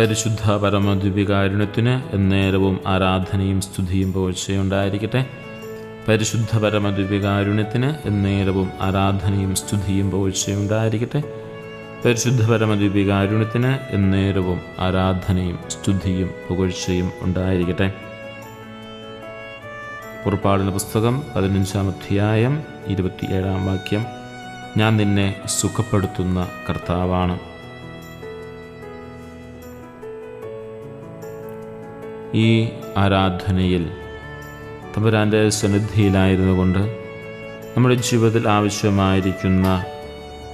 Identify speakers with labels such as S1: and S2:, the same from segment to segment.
S1: പരിശുദ്ധ പരമദ്വികാരുണ്യത്തിന് എന്നേരവും ആരാധനയും സ്തുതിയും പോഴ്ചയുണ്ടായിരിക്കട്ടെ. പരിശുദ്ധ പരമദ്വികാരുണ്യത്തിന് എന്നേരവും ആരാധനയും സ്തുതിയും പോഴ്ചയുണ്ടായിരിക്കട്ടെ. പരിശുദ്ധ പരമദ്വികാരുണ്യത്തിന് എന്നേരവും ആരാധനയും സ്തുതിയും പുകഴ്ചയും ഉണ്ടായിരിക്കട്ടെ. പുറപ്പാടിന്റെ പുസ്തകം പതിനഞ്ചാം അധ്യായം ഇരുപത്തിയേഴാം വാക്യം. ഞാൻ നിന്നെ സുഖപ്പെടുത്തുന്ന കർത്താവാണ്. ഈ ആരാധനയിൽ തമ്പുരാന്റെ സന്നിധിയിലായിരുന്നു കൊണ്ട് നമ്മുടെ ജീവിതത്തിൽ ആവശ്യമായിരിക്കുന്ന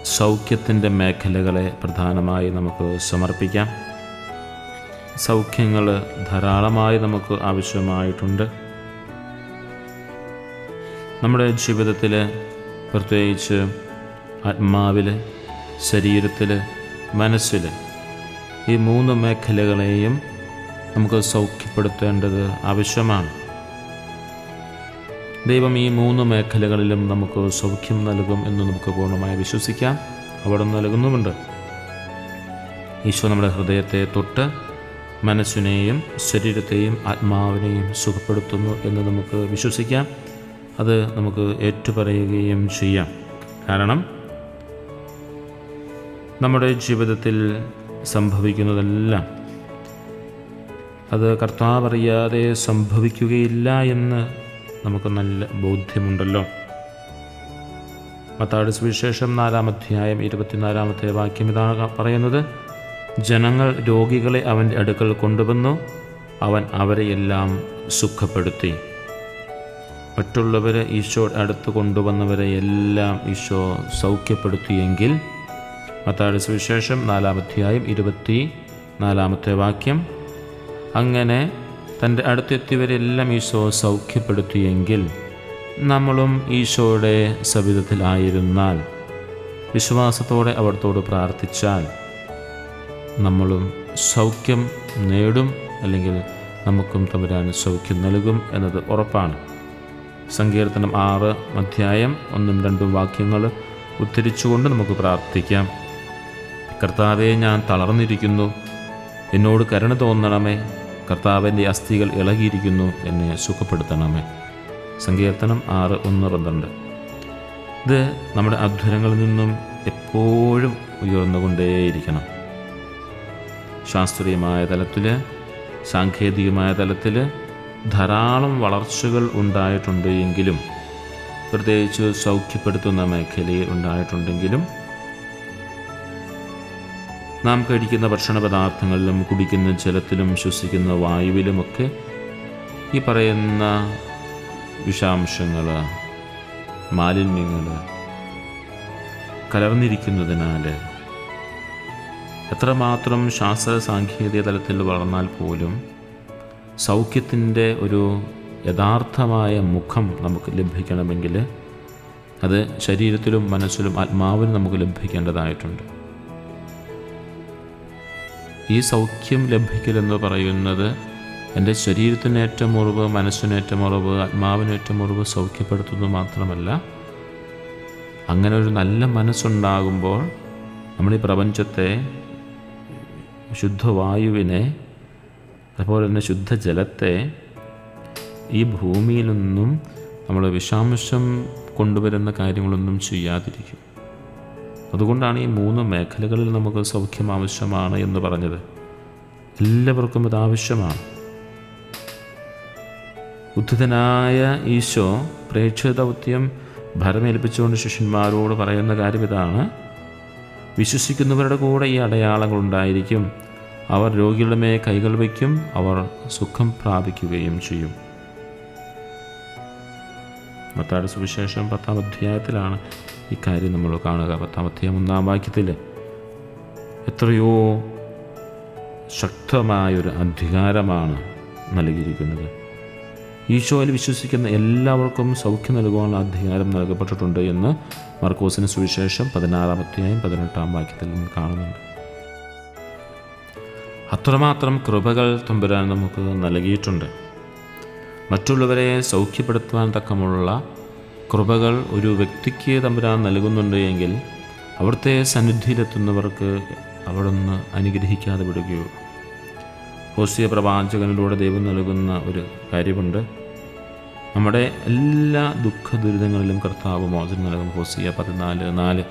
S1: സൗഖ്യത്തിന്റെ മേഖലകളെ പ്രധാനമായി നമുക്ക് സമർപ്പിക്കാം. സൗഖ്യങ്ങൾ ധാരാളമായി നമുക്ക് ആവശ്യമായിട്ടുണ്ട്. നമ്മുടെ ജീവിതത്തിൽ പ്രത്യേകിച്ച് ആത്മാവിൽ ശരീരത്തിൽ മനസ്സിൽ ഈ മൂന്ന് മേഖലകളെയും നമുക്ക് സൗഖ്യപ്പെടുത്തേണ്ടത് ആവശ്യമാണ്. ദൈവം ഈ മൂന്ന് മേഖലകളിലും നമുക്ക് സൗഖ്യം നൽകും എന്ന് നമുക്ക് പൂർണമായി വിശ്വസിക്കാം. അവിടെ നൽകുന്നുമുണ്ട്. ഈശോ നമ്മുടെ ഹൃദയത്തെ തൊട്ട് മനസ്സിനെയും ശരീരത്തെയും ആത്മാവിനെയും സുഖപ്പെടുത്തുന്നു എന്ന് നമുക്ക് വിശ്വസിക്കാം. അത് നമുക്ക് ഏറ്റുപറയുകയും ചെയ്യാം. കാരണം നമ്മുടെ ജീവിതത്തിൽ സംഭവിക്കുന്നതെല്ലാം അത് കർത്താവറിയാതെ സംഭവിക്കുകയില്ല എന്ന് നമുക്ക് നല്ല ബോധ്യമുണ്ടല്ലോ. മത്താട് സുവിശേഷം നാലാം അധ്യായം ഇരുപത്തിനാലാമത്തെ വാക്യം ഇതാണ് പറയുന്നത്. ജനങ്ങൾ രോഗികളെ അവന്റെ അടുക്കൽ കൊണ്ടുവന്നു. അവൻ അവരെയെല്ലാം സുഖപ്പെടുത്തി. മറ്റുള്ളവരെ ഈശോ അടുത്ത് കൊണ്ടുവന്നവരെ എല്ലാം ഈശോ സൗഖ്യപ്പെടുത്തിയെങ്കിൽ മത്താട് സുവിശേഷം നാലാം അധ്യായം ഇരുപത്തി നാലാമത്തെ വാക്യം അങ്ങനെ തന്റെ അടുത്തെത്തിയവരെല്ലാം ഈശോ സൗഖ്യപ്പെടുത്തിയെങ്കിൽ നമ്മളും ഈശോയുടെ സവിധത്തിലായിരുന്നാൽ വിശ്വാസത്തോടെ അവിടത്തോട് പ്രാർത്ഥിച്ചാൽ നമ്മളും സൗഖ്യം നേടും അല്ലെങ്കിൽ നമുക്കും തമ്പുരാൻ സൗഖ്യം നൽകും എന്നത് ഉറപ്പാണ്. സങ്കീർത്തനം ആറ് അധ്യായം ഒന്നും രണ്ടും വാക്യങ്ങൾ ഉദ്ധരിച്ചുകൊണ്ട് നമുക്ക് പ്രാർത്ഥിക്കാം. കർത്താവെ ഞാൻ തളർന്നിരിക്കുന്നു. എന്നോട് കരുണ തോന്നണമേ. കർത്താവിന്റെ അസ്ഥികൾ ഇളകിയിരിക്കുന്നു എന്നെ സുഖപ്പെടുത്തണമേ. സങ്കീർത്തനം ആറ് ഒന്ന് പന്ത്രണ്ട്. ഇത് നമ്മുടെ അധ്വരങ്ങളിൽ നിന്നും എപ്പോഴും ഉയർന്നുകൊണ്ടേയിരിക്കണം. ശാസ്ത്രീയമായ തലത്തിൽ സാങ്കേതികമായ തലത്തിൽ ധാരാളം വളർച്ചകൾ ഉണ്ടായിട്ടുണ്ട് എങ്കിലും പ്രത്യേകിച്ച് സൗഖ്യപ്പെടുത്തുന്ന മേഖലയിൽ ഉണ്ടായിട്ടുണ്ടെങ്കിലും നാം കഴിക്കുന്ന ഭക്ഷണ പദാർത്ഥങ്ങളിലും കുടിക്കുന്ന ജലത്തിലും ശ്വസിക്കുന്ന വായുവിലുമൊക്കെ ഈ പറയുന്ന വിഷാംശങ്ങൾ മാലിന്യങ്ങൾ കലർന്നിരിക്കുന്നതിനാൽ എത്രമാത്രം ശാസ്ത്ര സാങ്കേതിക തലത്തിൽ വളർന്നാൽ പോലും സൗഖ്യത്തിന്റെ ഒരു യഥാർത്ഥമായ മുഖം നമുക്ക് ലഭിക്കണമെങ്കിൽ അത് ശരീരത്തിലും മനസ്സിലും ആത്മാവിലും നമുക്ക് ലഭിക്കേണ്ടതായിട്ടുണ്ട്. ഈ സൗഖ്യം ലഭിക്കലെന്ന് പറയുന്നത് എന്റെ ശരീരത്തിനേറ്റ മുറിവ് മനസ്സിനേറ്റ മുറിവ് ആത്മാവിനേറ്റ മുറിവ് സൗഖ്യപ്പെടുത്തുന്നത് മാത്രമല്ല അങ്ങനെ ഒരു നല്ല മനസ്സുണ്ടാകുമ്പോൾ നമ്മൾ ഈ പ്രപഞ്ചത്തെ ശുദ്ധവായുവിനെ അതുപോലെ തന്നെ ശുദ്ധജലത്തെ ഈ ഭൂമിയിൽ നിന്നും നമ്മൾ വിഷാംശം കൊണ്ടുവരുന്ന കാര്യങ്ങളൊന്നും ചെയ്യാതിരിക്കും. അതുകൊണ്ടാണ് ഈ മൂന്ന് മേഖലകളിൽ നമുക്ക് സൗഖ്യം ആവശ്യമാണ് എന്ന് പറഞ്ഞത്. എല്ലാവർക്കും ഇത് ആവശ്യമാണ്. ഉദ്ധിതനായ ഈശോ പ്രേക്ഷക ദൗത്യം ഭരമേൽപ്പിച്ചുകൊണ്ട് ശിഷ്യന്മാരോട് പറയുന്ന കാര്യം ഇതാണ്. വിശ്വസിക്കുന്നവരുടെ കൂടെ ഈ അടയാളങ്ങൾ ഉണ്ടായിരിക്കും. അവർ രോഗികളുടെ കൈകൾ വയ്ക്കും അവർ സുഖം പ്രാപിക്കുകയും ചെയ്യും. മത്താട് സുവിശേഷം പത്താം അധ്യായത്തിലാണ് ഈ കാര്യം നമ്മൾ കാണുക. പത്താമത്തെ ഒന്നാം വാക്യത്തിൽ എത്രയോ ശക്തമായൊരു അധികാരമാണ് നൽകിയിരിക്കുന്നത്. ഈശോയിൽ വിശ്വസിക്കുന്ന എല്ലാവർക്കും സൗഖ്യം നൽകുവാനുള്ള അധികാരം നൽകപ്പെട്ടിട്ടുണ്ട് എന്ന് മർക്കോസിന് സുവിശേഷം പതിനാറാം അധ്യായം പതിനെട്ടാം വാക്യത്തിൽ നമ്മൾ കാണുന്നുണ്ട്. അത്രമാത്രം കൃപകൾ തമ്പുരാൻ നമുക്ക് നൽകിയിട്ടുണ്ട്. മറ്റുള്ളവരെ സൗഖ്യപ്പെടുത്തുവാൻ തക്കമുള്ള കൃപകൾ ഒരു വ്യക്തിക്ക് തമ്പുരാൻ നൽകുന്നുണ്ട് എങ്കിൽ അവിടുത്തെ സന്നിധിയിലെത്തുന്നവർക്ക് അവിടുന്ന് അനുഗ്രഹിക്കാതെ വിടുകയോ. ഹോസിയ പ്രവാചകനിലൂടെ ദൈവം നൽകുന്ന ഒരു കാര്യമുണ്ട്. നമ്മുടെ എല്ലാ ദുഃഖ ദുരിതങ്ങളിലും കർത്താവ് മോചനം നൽകും. ഹോസിയ പതിനാല് നാല്.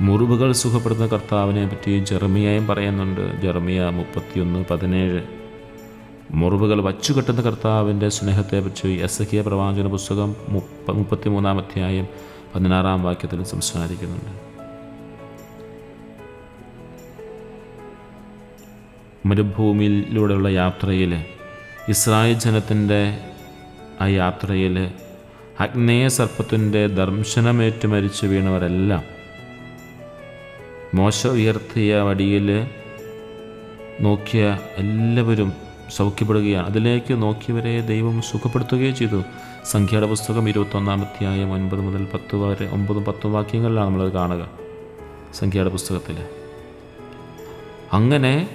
S1: മുറിവുകൾ സുഖപ്പെടുന്ന കർത്താവിനെ പറ്റി ജെർമിയായും പറയുന്നുണ്ട്. ജെർമിയ മുപ്പത്തിയൊന്ന് പതിനേഴ്. മുറിവുകൾ വച്ചുകെട്ടുന്ന കർത്താവിന്റെ സ്നേഹത്തെപ്പറ്റി എസ് കെ പ്രവാചന പുസ്തകം മുപ്പ മുപ്പത്തിമൂന്നാം അധ്യായം പതിനാറാം വാക്യത്തിൽ സംസാരിക്കുന്നുണ്ട്. മരുഭൂമിയിലൂടെയുള്ള യാത്രയിൽ ഇസ്രായേൽ ജനത്തിന്റെ ആ യാത്രയിൽ അഗ്നേയ സർപ്പത്തിന്റെ ദർശനമേറ്റ് മരിച്ചു വീണവരെല്ലാം മോശ ഉയർത്തിയ വടിയിൽ നോക്കിയ എല്ലാവരും സൗഖ്യപ്പെടുകയാണ്. അതിലേക്ക് നോക്കിയവരെ ദൈവം സുഖപ്പെടുത്തുകയും ചെയ്തു. സംഖ്യയുടെ പുസ്തകം ഇരുപത്തൊന്നാം അധ്യായം ഒൻപത് മുതൽ പത്ത് വരെ ഒമ്പതും പത്തും വാക്യങ്ങളിലാണ് നമ്മളത് കാണുക. സംഖ്യയുടെ പുസ്തകത്തിൽ അങ്ങനെ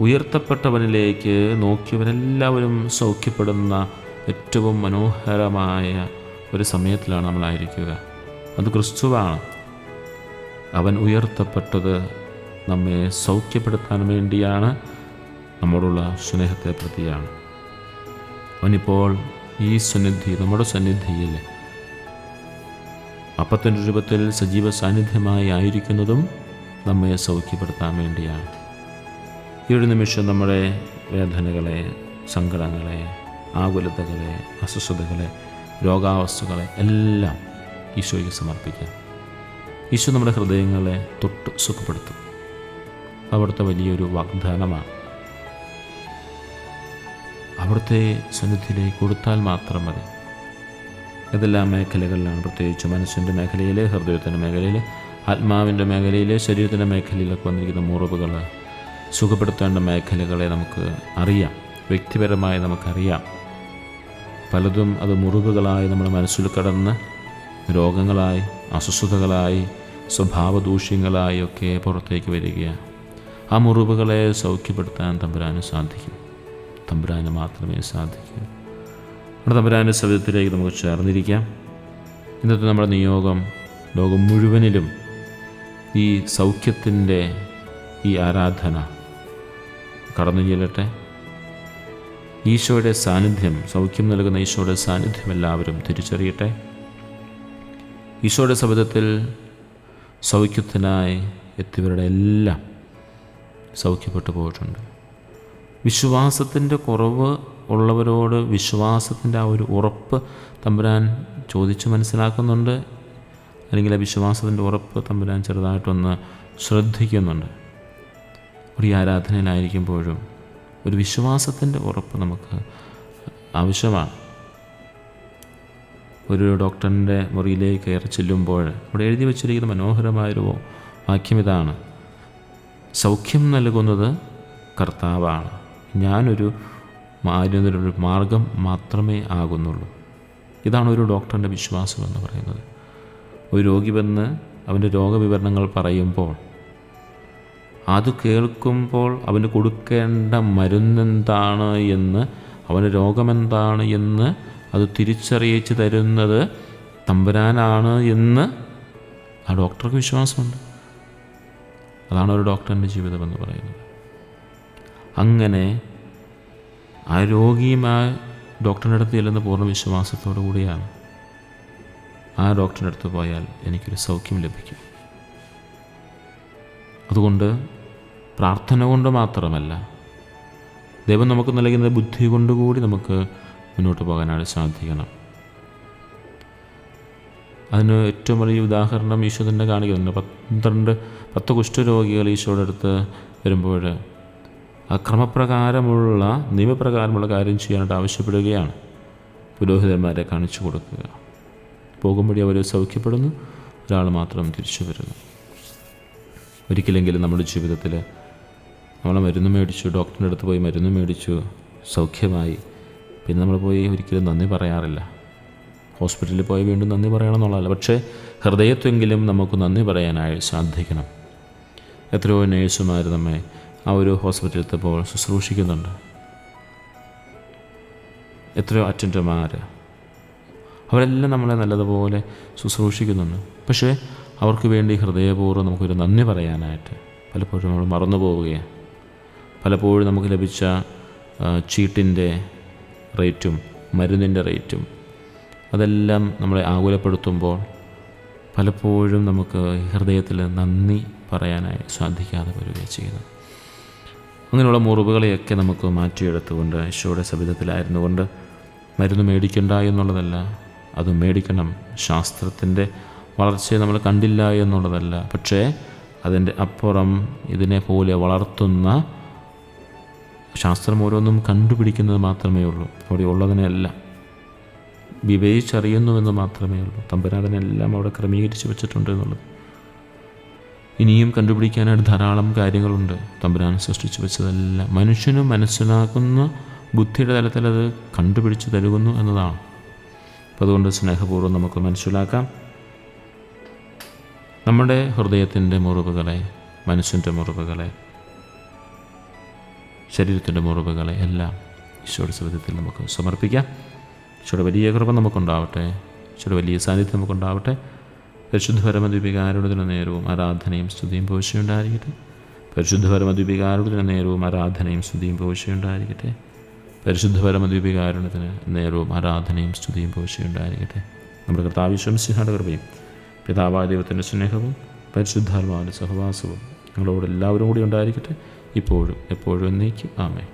S1: ഉയർത്തപ്പെട്ടവനിലേക്ക് നോക്കിയവരെല്ലാവരും സൗഖ്യപ്പെടുന്ന ഏറ്റവും മനോഹരമായ ഒരു സമയത്തിലാണ് നമ്മളായിരിക്കുക. അത് ക്രിസ്തുവാണ്. അവൻ ഉയർത്തപ്പെട്ടത് നമ്മെ സൗഖ്യപ്പെടുത്താൻ വേണ്ടിയാണ്. നമ്മോടുള്ള സ്നേഹത്തെ പ്രതിയാണ്. അവനിപ്പോൾ ഈ സന്നിധി നമ്മുടെ സന്നിധിയിൽ അപ്പത്തിന്റെ രൂപത്തിൽ സജീവ സാന്നിധ്യമായി ആയിരിക്കുന്നതും നമ്മെ സൗഖ്യപ്പെടുത്താൻ വേണ്ടിയാണ്. ഈ ഒരു നിമിഷം നമ്മുടെ വേദനകളെ സങ്കടങ്ങളെ ആകുലതകളെ അസ്വസ്ഥതകളെ രോഗാവസ്ഥകളെ എല്ലാം ഈശോയ്ക്ക് സമർപ്പിക്കാം. ഈശോ നമ്മുടെ ഹൃദയങ്ങളെ തൊട്ട് സുഖപ്പെടുത്തും. അവിടുത്തെ വലിയൊരു വാഗ്ദാനമാണ്. അവിടുത്തെ സന്നിധിയിലേക്ക് കൊടുത്താൽ മാത്രം മതി. ഏതെല്ലാം മേഖലകളിലാണ്. പ്രത്യേകിച്ച് മനസ്സിന്റെ മേഖലയിൽ ഹൃദയത്തിന്റെ മേഖലയിൽ ആത്മാവിന്റെ മേഖലയിൽ ശരീരത്തിന്റെ മേഖലയിലൊക്കെ വന്നിരിക്കുന്ന മുറിവുകൾ സുഖപ്പെടുത്തേണ്ട മേഖലകളെ നമുക്ക് അറിയാം. വ്യക്തിപരമായി നമുക്കറിയാം. പലതും അത് മുറിവുകളായി നമ്മുടെ മനസ്സിൽ കടന്ന് രോഗങ്ങളായി അസ്വസ്ഥതകളായി സ്വഭാവദൂഷ്യങ്ങളായി ഒക്കെ പുറത്തേക്ക് വരികയാണ്. ആ മുറിവുകളെ സൗഖ്യപ്പെടുത്താൻ തമ്പുരാന് സാധിക്കും. തമ്പുരാന് മാത്രമേ സാധിക്കൂ. നമ്മുടെ തമ്പുരാന്റെ സവിധത്തിലേക്ക് നമുക്ക് ചേർന്നിരിക്കാം. ഇന്നത്തെ നമ്മുടെ നിയോഗം ലോകം മുഴുവനിലും ഈ സൗഖ്യത്തിന്റെ ഈ ആരാധന കടന്നു ചെല്ലട്ടെ. ഈശോയുടെ സാന്നിധ്യം സൗഖ്യം നൽകുന്ന ഈശോയുടെ സാന്നിധ്യം എല്ലാവരും തിരിച്ചറിയട്ടെ. ഈശോയുടെ ശബ്ദത്തിൽ സൗഖ്യത്തിനായി എത്തിയവരുടെ എല്ലാം സൗഖ്യപ്പെട്ടു പോയിട്ടുണ്ട്. വിശ്വാസത്തിന്റെ കുറവ് ഉള്ളവരോട് വിശ്വാസത്തിന്റെ ആ ഒരു ഉറപ്പ് തമ്പുരാൻ ചോദിച്ച് മനസ്സിലാക്കുന്നുണ്ട്. അല്ലെങ്കിൽ ആ വിശ്വാസത്തിന്റെ ഉറപ്പ് തമ്പുരാൻ ചെറുതായിട്ടൊന്ന് ശ്രദ്ധിക്കുന്നുണ്ട്. ഒരു ആരാധനയിലായിരിക്കുമ്പോഴും ഒരു വിശ്വാസത്തിന്റെ ഉറപ്പ് നമുക്ക് ആവശ്യമാണ്. ഒരു ഡോക്ടറിന്റെ മുറിയിലേക്ക് കയറി ചെല്ലുമ്പോൾ അവിടെ എഴുതി വച്ചിരിക്കുന്ന മനോഹരമായൊരു വാക്യം ഇതാണ്. സൗഖ്യം നൽകുന്നത് കർത്താവാണ്. ഞാനൊരു ഒരു മാർഗം മാത്രമേ ആകുന്നുള്ളൂ. ഇതാണ് ഒരു ഡോക്ടറിന്റെ വിശ്വാസം എന്ന് പറയുന്നത്. ഒരു രോഗി വന്ന് അവന്റെ രോഗവിവരണങ്ങൾ പറയുമ്പോൾ അത് കേൾക്കുമ്പോൾ അവന് കൊടുക്കേണ്ട മരുന്നെന്താണ് എന്ന് അവന്റെ രോഗമെന്താണ് എന്ന് അത് തിരിച്ചറിയിച്ച് തരുന്നത് തമ്പുരാനാണ് എന്ന് ആ ഡോക്ടർക്ക് വിശ്വാസമുണ്ട്. അതാണ് ഒരു ഡോക്ടറിന്റെ ജീവിതമെന്ന് പറയുന്നത്. അങ്ങനെ ആ രോഗിയും ആ ഡോക്ടറിന്റെ അടുത്ത് ചെല്ലുന്ന പൂർണ വിശ്വാസത്തോടു കൂടിയാണ് ആ ഡോക്ടറിന്റെ അടുത്ത് പോയാൽ എനിക്കൊരു സൗഖ്യം ലഭിക്കും. അതുകൊണ്ട് പ്രാർത്ഥന കൊണ്ട് മാത്രമല്ല ദൈവം നമുക്ക് നൽകുന്ന ബുദ്ധി കൊണ്ടുകൂടി നമുക്ക് മുന്നോട്ട് പോകാനായിട്ട് സാധിക്കണം. അതിന് ഏറ്റവും വലിയ ഉദാഹരണം ഈശോ തന്നെ കാണിക്കുന്നുണ്ട് പന്ത്രണ്ട് പത്ത് കുഷ്ഠരോഗികൾ ഈശോയുടെ അടുത്ത് വരുമ്പോൾ ആ ക്രമപ്രകാരമുള്ള നിയമപ്രകാരമുള്ള കാര്യം ചെയ്യാനായിട്ട് ആവശ്യപ്പെടുകയാണ്. പുരോഹിതന്മാരെ കാണിച്ചു കൊടുക്കുക. പോകുമ്പോഴേ അവർ സൗഖ്യപ്പെടുന്നു. ഒരാൾ മാത്രം തിരിച്ചു വരുന്നു. ഒരിക്കലെങ്കിലും നമ്മുടെ ജീവിതത്തിൽ നമ്മൾ മരുന്ന് മേടിച്ചു ഡോക്ടറിന്റെ അടുത്ത് പോയി മരുന്ന് മേടിച്ചു സൗഖ്യമായി. പിന്നെ നമ്മൾ പോയി ഒരിക്കലും നന്ദി പറയാറില്ല. ഹോസ്പിറ്റലിൽ പോയി വീണ്ടും നന്ദി പറയണം എന്നുള്ളതല്ല പക്ഷേ ഹൃദയത്തെങ്കിലും നമുക്ക് നന്ദി പറയാനായി സാധിക്കണം. എത്രയോ നേഴ്സുമാർ നമ്മെ ആ ഒരു ഹോസ്പിറ്റലിൽ എത്തപ്പോൾ ശുശ്രൂഷിക്കുന്നുണ്ട്. എത്രയോ അറ്റൻഡർമാർ അവരെല്ലാം നമ്മളെ നല്ലതുപോലെ ശുശ്രൂഷിക്കുന്നുണ്ട്. പക്ഷേ അവർക്ക് വേണ്ടി ഹൃദയപൂർവം നമുക്കൊരു നന്ദി പറയാനായിട്ട് പലപ്പോഴും നമ്മൾ മറന്നു പോവുകയാണ്. പലപ്പോഴും നമുക്ക് ലഭിച്ച ചീട്ടിന്റെ റേറ്റും മരുന്നിന്റെ റേറ്റും അതെല്ലാം നമ്മളെ ആകുലപ്പെടുത്തുമ്പോൾ പലപ്പോഴും നമുക്ക് ഹൃദയത്തിൽ നന്ദി പറയാനായി സാധിക്കാതെ വരികയാണ് ചെയ്യുന്നത്. അങ്ങനെയുള്ള മുറിവുകളെയൊക്കെ നമുക്ക് മാറ്റിയെടുത്തുകൊണ്ട് ഈശോയുടെ സബിതത്തിലായിരുന്നു കൊണ്ട് മരുന്ന് മേടിക്കണ്ട എന്നുള്ളതല്ല അത് മേടിക്കണം. ശാസ്ത്രത്തിന്റെ വളർച്ചയെ നമ്മൾ കണ്ടില്ല എന്നുള്ളതല്ല. പക്ഷേ അതിന്റെ അപ്പുറം ഇതിനെ പോലെ വളർത്തുന്ന ശാസ്ത്രം ഓരോന്നും കണ്ടുപിടിക്കുന്നത് മാത്രമേ ഉള്ളൂ. അവിടെ ഉള്ളതിനെല്ലാം വിവേചിച്ചറിയുന്നുവെന്ന് മാത്രമേ ഉള്ളൂ. തമ്പുരാതനെല്ലാം അവിടെ ക്രമീകരിച്ച് വെച്ചിട്ടുണ്ട് എന്നുള്ളത്. ഇനിയും കണ്ടുപിടിക്കാനായിട്ട് ധാരാളം കാര്യങ്ങളുണ്ട്. തമ്പുരാൻ സൃഷ്ടിച്ചു വെച്ചതെല്ലാം. മനുഷ്യന് മനസ്സിലാക്കുന്ന ബുദ്ധിയുടെ തലത്തിൽ അത് കണ്ടുപിടിച്ച് തരുന്നു എന്നതാണ്. അപ്പം അതുകൊണ്ട് സ്നേഹപൂർവം നമുക്ക് മനസ്സിലാക്കാം. നമ്മുടെ ഹൃദയത്തിന്റെ മുറിവുകളെ മനസ്സിന്റെ മുറിവുകളെ ശരീരത്തിന്റെ മുറിവുകളെ എല്ലാം ഈശോയുടെ സുവിധത്തിൽ നമുക്ക് സമർപ്പിക്കാം. ഈശോയുടെ വലിയ കൃപ നമുക്കുണ്ടാവട്ടെ. ഈശോയുടെ വലിയ സാന്നിധ്യം നമുക്കുണ്ടാവട്ടെ. പരിശുദ്ധ പരമദ്വീപികാരുടെ നേരവും ആരാധനയും സ്തുതിയും പോശയുണ്ടായിരിക്കട്ടെ പരിശുദ്ധപരമദ്വീപികാരുടെ നേരവും ആരാധനയും സ്തുതിയും പോശയുണ്ടായിരിക്കട്ടെ പരിശുദ്ധപരമദ്വീപികാരുടെ നേരവും ആരാധനയും സ്തുതിയും പോശയുണ്ടായിരിക്കട്ടെ നമ്മുടെ കർത്താവിശ്വംസിഹാട കൃപയും പിതാവായ ദൈവത്തിന്റെ സ്നേഹവും പരിശുദ്ധാത്മാവിന്റെ സഹവാസവും നിങ്ങളോട് എല്ലാവരും കൂടി ഉണ്ടായിരിക്കട്ടെ. ഇപ്പോഴും എപ്പോഴും എന്നേക്കും. ആമേ